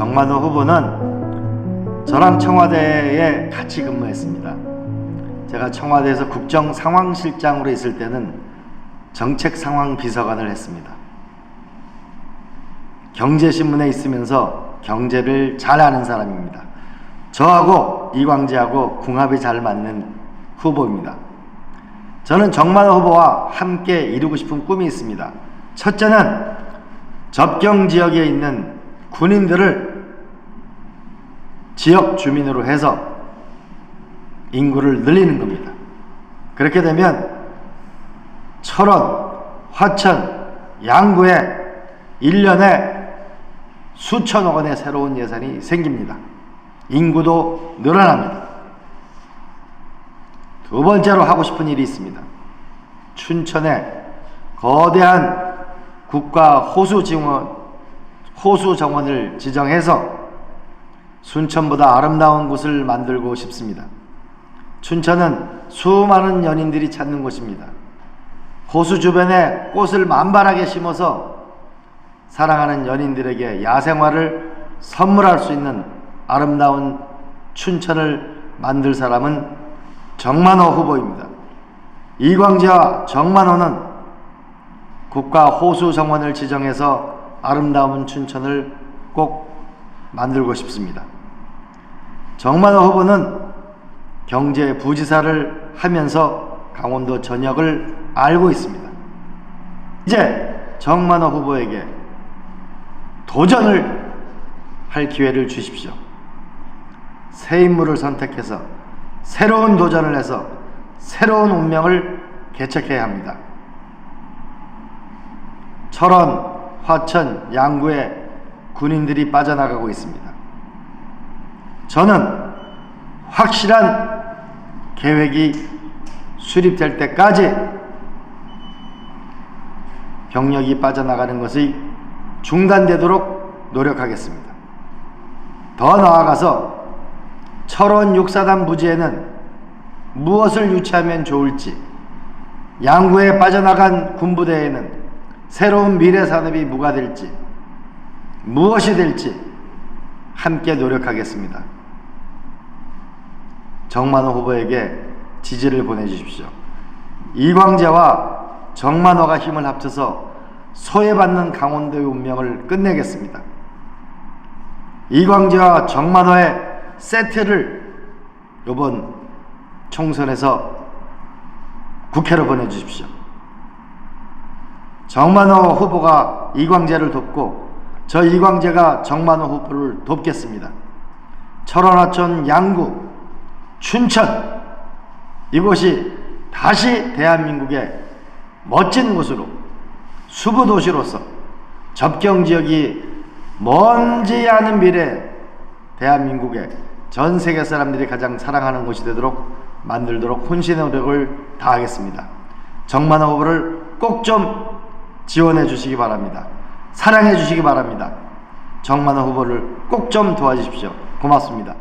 정만호 후보는 저랑 청와대에 같이 근무했습니다. 제가 청와대에서 국정 상황실장으로 있을 때는 정책 상황 비서관을 했습니다. 경제신문에 있으면서 경제를 잘 아는 사람입니다. 저하고 이광재하고 궁합이 잘 맞는 후보입니다. 저는 정만호 후보와 함께 이루고 싶은 꿈이 있습니다. 첫째는 접경 지역에 있는 군인들을 지역 주민으로 해서 인구를 늘리는 겁니다. 그렇게 되면 철원, 화천, 양구에 1년에 수천억 원의 새로운 예산이 생깁니다. 인구도 늘어납니다. 두 번째로 하고 싶은 일이 있습니다. 춘천에 거대한 국가 호수 정원, 호수 정원을 지정해서 순천보다 아름다운 곳을 만들고 싶습니다. 춘천은 수많은 연인들이 찾는 곳입니다. 호수 주변에 꽃을 만발하게 심어서 사랑하는 연인들에게 야생화를 선물할 수 있는 아름다운 춘천을 만들 사람은 정만호 후보입니다. 이광재와 정만호는 국가 호수 정원을 지정해서 아름다운 춘천을 꼭 만들고 싶습니다. 정만호 후보는 경제 부지사를 하면서 강원도 전역을 알고 있습니다. 이제 정만호 후보에게 도전을 할 기회를 주십시오. 새 인물을 선택해서 새로운 도전을 해서 새로운 운명을 개척해야 합니다. 철원, 화천, 양구에 군인들이 빠져나가고 있습니다. 저는 확실한 계획이 수립될 때까지 병력이 빠져나가는 것이 중단되도록 노력하겠습니다. 더 나아가서 철원 육사단 부지에는 무엇을 유치하면 좋을지, 양구에 빠져나간 군부대에는 새로운 미래 산업이 뭐가 될지, 무엇이 될지 함께 노력하겠습니다. 정만호 후보에게 지지를 보내주십시오. 이광재와 정만호가 힘을 합쳐서 소외받는 강원도의 운명을 끝내겠습니다. 이광재와 정만호의 세트를 이번 총선에서 국회로 보내주십시오. 정만호 후보가 이광재를 돕고 저 이광재가 정만호 후보를 돕겠습니다. 철원하천 양구 춘천 이곳이 다시 대한민국의 멋진 곳으로 수부 도시로서 접경 지역이 먼지 않은 미래 대한민국의 전 세계 사람들이 가장 사랑하는 곳이 되도록 만들도록 혼신의 노력을 다하겠습니다. 정만호 후보를 꼭 좀 지원해 주시기 바랍니다. 사랑해 주시기 바랍니다. 정만호 후보를 꼭 좀 도와주십시오. 고맙습니다.